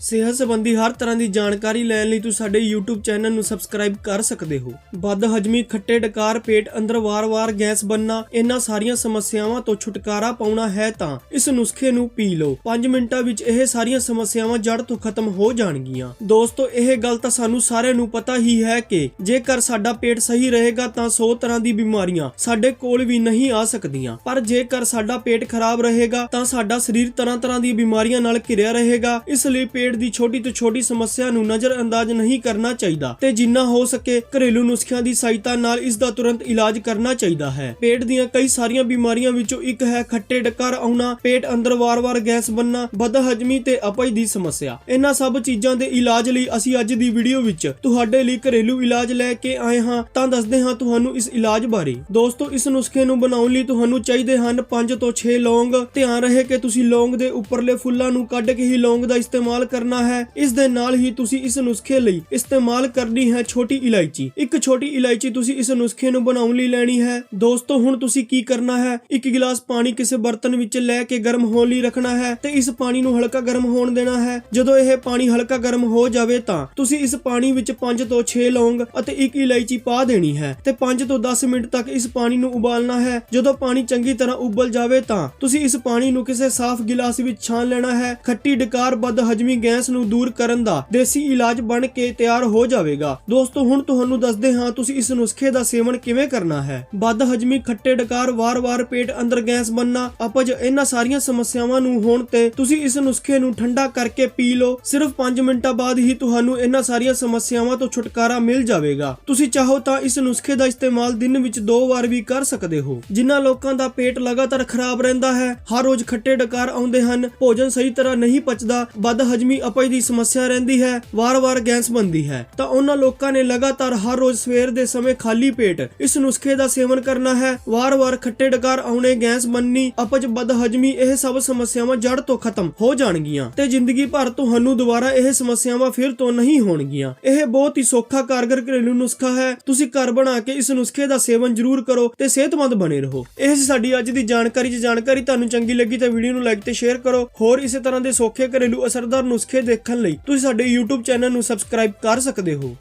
ਸਿਹਤ ਸੰਬੰਧੀ ਹਰ ਤਰ੍ਹਾਂ ਦੀ ਜਾਣਕਾਰੀ ਲੈਣ ਲਈ ਤੁਸੀਂ ਸਾਡੇ YouTube ਚੈਨਲ ਨੂੰ ਸਬਸਕ੍ਰਾਈਬ ਕਰ ਸਕਦੇ ਹੋ। ਬਦ ਹਜਮੀ, ਖੱਟੇ ਡਕਾਰ, ਪੇਟ ਅੰਦਰ ਵਾਰ-ਵਾਰ ਗੈਸ ਬੰਨਾ ਇਹਨਾਂ ਸਾਰੀਆਂ ਸਮੱਸਿਆਵਾਂ ਤੋਂ ਛੁਟਕਾਰਾ ਪਾਉਣਾ ਹੈ ਤਾਂ ਇਸ ਨੁਸਖੇ ਨੂੰ ਪੀ ਲਓ। 5 ਮਿੰਟਾਂ ਵਿੱਚ ਇਹ ਸਾਰੀਆਂ ਸਮੱਸਿਆਵਾਂ ਜੜ ਤੋਂ ਖਤਮ ਹੋ ਜਾਣਗੀਆਂ। ਦੋਸਤੋ, ਇਹ ਗੱਲ ਤਾਂ ਸਾਨੂੰ ਸਾਰਿਆਂ ਨੂੰ ਪਤਾ ਹੀ ਹੈ ਕਿ ਜੇਕਰ ਸਾਡਾ ਪੇਟ ਸਹੀ ਰਹੇਗਾ ਤਾਂ 100 ਤਰ੍ਹਾਂ ਦੀ ਬਿਮਾਰੀਆਂ ਸਾਡੇ ਕੋਲ ਵੀ ਨਹੀਂ ਆ ਸਕਦੀਆਂ। ਪਰ ਜੇਕਰ ਸਾਡਾ ਪੇਟ ਖਰਾਬ ਰਹੇਗਾ ਤਾਂ ਸਾਡਾ ਸਰੀਰ ਤਰ੍ਹਾਂ-ਤਰ੍ਹਾਂ ਦੀ ਬਿਮਾਰੀਆਂ ਨਾਲ ਘਿਰਿਆ ਰਹੇਗਾ, ਇਸ ਲਈ ਪੇਟ ਦੀ ਛੋਟੀ ਤੋਂ ਛੋਟੀ ਸਮੱਸਿਆ ਨੂੰ ਨਜ਼ਰਅੰਦਾਜ਼ ਨਹੀਂ ਕਰਨਾ ਚਾਹੀਦਾ ਤੇ ਜਿੰਨਾ ਹੋ ਸਕੇ ਘਰੇਲੂ ਨੁਸਖਿਆਂ ਦੀ ਸਹਾਇਤਾ ਨਾਲ ਇਸ ਦਾ ਤੁਰੰਤ ਇਲਾਜ ਕਰਨਾ ਚਾਹੀਦਾ ਹੈ। ਪੇਟ ਦੀਆਂ ਕਈ ਸਾਰੀਆਂ ਬਿਮਾਰੀਆਂ ਵਿੱਚੋਂ ਇੱਕ ਹੈ ਖੱਟੇ ਡਕਾਰ ਆਉਣਾ, ਪੇਟ ਅੰਦਰ ਵਾਰ-ਵਾਰ ਗੈਸ ਬੰਨਾ ਬਦਹਜਮੀ ਤੇ ਅਪਚ ਦੀ ਸਮੱਸਿਆ। ਇਹਨਾਂ ਸਭ ਚੀਜ਼ਾਂ ਦੇ ਇਲਾਜ ਲਈ ਅਸੀਂ ਅੱਜ ਦੀ ਵੀਡੀਓ ਵਿੱਚ ਤੁਹਾਡੇ ਲਈ ਘਰੇਲੂ ਇਲਾਜ ਲੈ ਕੇ ਆਏ ਹਾਂ ਤਾਂ ਦੱਸਦੇ ਹਾਂ ਤੁਹਾਨੂੰ ਇਸ ਇਲਾਜ ਬਾਰੇ। ਦੋਸਤੋ, ਇਸ ਨੁਸਖੇ ਨੂੰ ਬਣਾਉਣ ਲਈ ਤੁਹਾਨੂੰ ਚਾਹੀਦੇ ਹਨ 5 ਤੋਂ 6 ਲੌਂਗ। ਧਿਆਨ ਰਹੇ ਕਿ ਤੁਸੀਂ ਲੌਂਗ ਦੇ ਉੱਪਰਲੇ ਫੁੱਲਾਂ ਨੂੰ ਕੱਢ ਕੇ ਹੀ ਲੌਂਗ ਦਾ ਇਸਤੇਮਾਲ ਕਰਨਾ ਹੈ। ਇਸ ਦੇ ਨਾਲ ਹੀ ਤੁਸੀਂ ਇਸ ਨੁਸਖੇ ਲਈ ਇਸਤੇਮਾਲ ਕਰਨੀ ਹੈ ਛੋਟੀ ਇਲਾਇਚੀ। ਇੱਕ ਛੋਟੀ ਇਲਾਇਚੀ ਤੁਸੀਂ ਇਸ ਨੁਸਖੇ ਨੂੰ ਬਣਾਉਣ ਲਈ ਲੈਣੀ ਹੈ। ਦੋਸਤੋ, ਹੁਣ ਤੁਸੀਂ ਕੀ ਕਰਨਾ ਹੈ? ਇੱਕ ਗਿਲਾਸ ਪਾਣੀ ਕਿਸੇ ਬਰਤਨ ਵਿੱਚ ਲੈ ਕੇ ਗਰਮ ਹੋਣ ਲਈ ਰੱਖਣਾ ਹੈ ਤੇ ਇਸ ਪਾਣੀ ਨੂੰ ਹਲਕਾ ਗਰਮ ਹੋਣ ਦੇਣਾ ਹੈ। ਜਦੋਂ ਇਹ ਪਾਣੀ ਹਲਕਾ ਗਰਮ ਹੋ ਜਾਵੇ ਤਾਂ ਤੁਸੀਂ ਇਸ ਪਾਣੀ ਵਿੱਚ 5 ਤੋਂ 6 ਲੌਂਗ ਅਤੇ ਇੱਕ ਇਲਾਇਚੀ ਪਾ ਦੇਣੀ ਹੈ ਤੇ 5 ਤੋਂ 10 ਮਿੰਟ ਤੱਕ ਇਸ ਪਾਣੀ ਨੂੰ ਉਬਾਲਣਾ ਹੈ। ਜਦੋਂ ਪਾਣੀ ਚੰਗੀ ਤਰ੍ਹਾਂ ਉਬਲ ਜਾਵੇ ਤਾਂ ਤੁਸੀਂ ਇਸ ਪਾਣੀ ਨੂੰ ਕਿਸੇ ਸਾਫ਼ ਗਿਲਾਸ ਵਿੱਚ ਛਾਣ ਲੈਣਾ ਹੈ। ਖੱਟੀ ਡਕਾਰ ਬਦ ਹਜਮੀ ਗੈਸ ਨੂੰ ਦੂਰ ਕਰਨ ਦਾ ਦੇਸੀ ਇਲਾਜ ਬਣ ਕੇ ਤਿਆਰ ਹੋ ਜਾਵੇਗਾ। ਦੋਸਤੋ, ਹੁਣ ਤੁਹਾਨੂੰ ਦੱਸਦੇ ਹਾਂ ਤੁਸੀਂ ਇਸ ਨੁਸਖੇ ਦਾ ਸੇਵਨ ਕਿਵੇਂ ਕਰਨਾ ਹੈ। ਬਦ ਹਜਮੀ, ਖੱਟੇ ਡਕਾਰ, ਵਾਰ-ਵਾਰ ਪੇਟ ਅੰਦਰ ਗੈਸ ਬੰਨਾ ਅਪਜ ਇਹਨਾਂ ਸਾਰੀਆਂ ਸਮੱਸਿਆਵਾਂ ਨੂੰ ਹੋਣ ਤੇ ਤੁਸੀਂ ਇਸ ਨੁਸਖੇ ਨੂੰ ਠੰਡਾ ਕਰਕੇ ਪੀ ਲਓ। ਸਿਰਫ 5 ਮਿੰਟਾਂ ਬਾਅਦ ਹੀ ਤੁਹਾਨੂੰ ਇਹਨਾਂ ਸਾਰੀਆਂ ਸਮੱਸਿਆਵਾਂ ਤੋਂ ਛੁਟਕਾਰਾ ਮਿਲ ਜਾਵੇਗਾ। ਤੁਸੀਂ ਚਾਹੋ ਤਾਂ ਇਸ ਨੁਸਖੇ ਦਾ ਇਸਤੇਮਾਲ ਦਿਨ ਵਿੱਚ ਦੋ ਵਾਰ ਵੀ ਕਰ ਸਕਦੇ ਹੋ। ਜਿਨ੍ਹਾਂ ਲੋਕਾਂ ਦਾ ਪੇਟ ਲਗਾਤਾਰ ਖਰਾਬ ਰਹਿੰਦਾ ਹੈ, ਹਰ ਰੋਜ਼ ਖੱਟੇ ਡਕਾਰ ਆਉਂਦੇ ਹਨ, ਭੋਜਨ ਸਹੀ ਤਰ੍ਹਾਂ ਨਹੀਂ ਪਚਦਾ ਬਦ ਹਜਮੀ ਅਪਜ ਦੀ ਸਮੱਸਿਆ ਰਹਿੰਦੀ ਹੈ, ਵਾਰ-ਵਾਰ ਗੈਸ ਬਣਦੀ ਹੈ। ਤਾਂ ਉਹਨਾਂ ਲੋਕਾਂ ਨੇ ਲਗਾਤਾਰ ਹਰ ਰੋਜ਼ ਸਵੇਰ ਦੇ ਸਮੇਂ ਖਾਲੀ ਪੇਟ ਇਸ ਨੁਸਖੇ ਦਾ ਸੇਵਨ ਕਰਨਾ ਹੈ। ਵਾਰ-ਵਾਰ ਖੱਟੇ ਡਕਾਰ ਆਉਣੇ, ਗੈਸ ਬਣਨੀ ਅਪਚ ਬਦ ਇਹ ਸਭ ਸਮੱਸਿਆਵਾਂ ਜੜ ਤੋਂ ਖਤਮ ਹੋ ਜਾਣਗੀਆਂ। ਤੇ ਜ਼ਿੰਦਗੀ ਭਰ ਤੁਹਾਨੂੰ ਦੁਬਾਰਾ ਇਹ ਸਮੱਸਿਆਵਾਂ ਫਿਰ ਤੋਂ ਨਹੀਂ ਹੋਣਗੀਆਂ। ਇਹ ਬਹੁਤ ਹੀ ਸੌਖਾ, ਕਾਰਗਰ ਘਰੇਲੂ ਨੁਸਖਾ ਹੈ। ਤੁਸੀਂ ਘਰ ਬਣਾ ਕੇ ਇਸ ਨੁਸਖੇ ਦਾ ਸੇਵਨ ਜ਼ਰੂਰ ਕਰੋ ਤੇ ਸਿਹਤਮੰਦ ਬਣੇ ਰਹੋ। ਇਹ ਸੀ ਸਾਡੀ ਅੱਜ ਦੀ ਜਾਣਕਾਰੀ। ਜੇ ਜਾਣਕਾਰੀ ਤੁਹਾਨੂੰ ਚੰਗੀ ਲੱਗੀ ਤਾਂ ਵੀਡੀਓ ਨੂੰ ਲਾਈਕ ਤੇ ਸ਼ੇਅਰ ਕਰੋ। ਹੋਰ ਇਸੇ ਤਰ੍ਹਾਂ ਦੇ ਸੌਖੇ ਘਰੇਲੂ ਅਸਰਦਾਰ ਨੁਸਖੇ ਨੁਸਖੇ ਦੇਖਣ ਲਈ ਤੁਸੀਂ ਸਾਡੇ YouTube ਚੈਨਲ ਨੂੰ ਸਬਸਕ੍ਰਾਈਬ ਕਰ ਸਕਦੇ ਹੋ।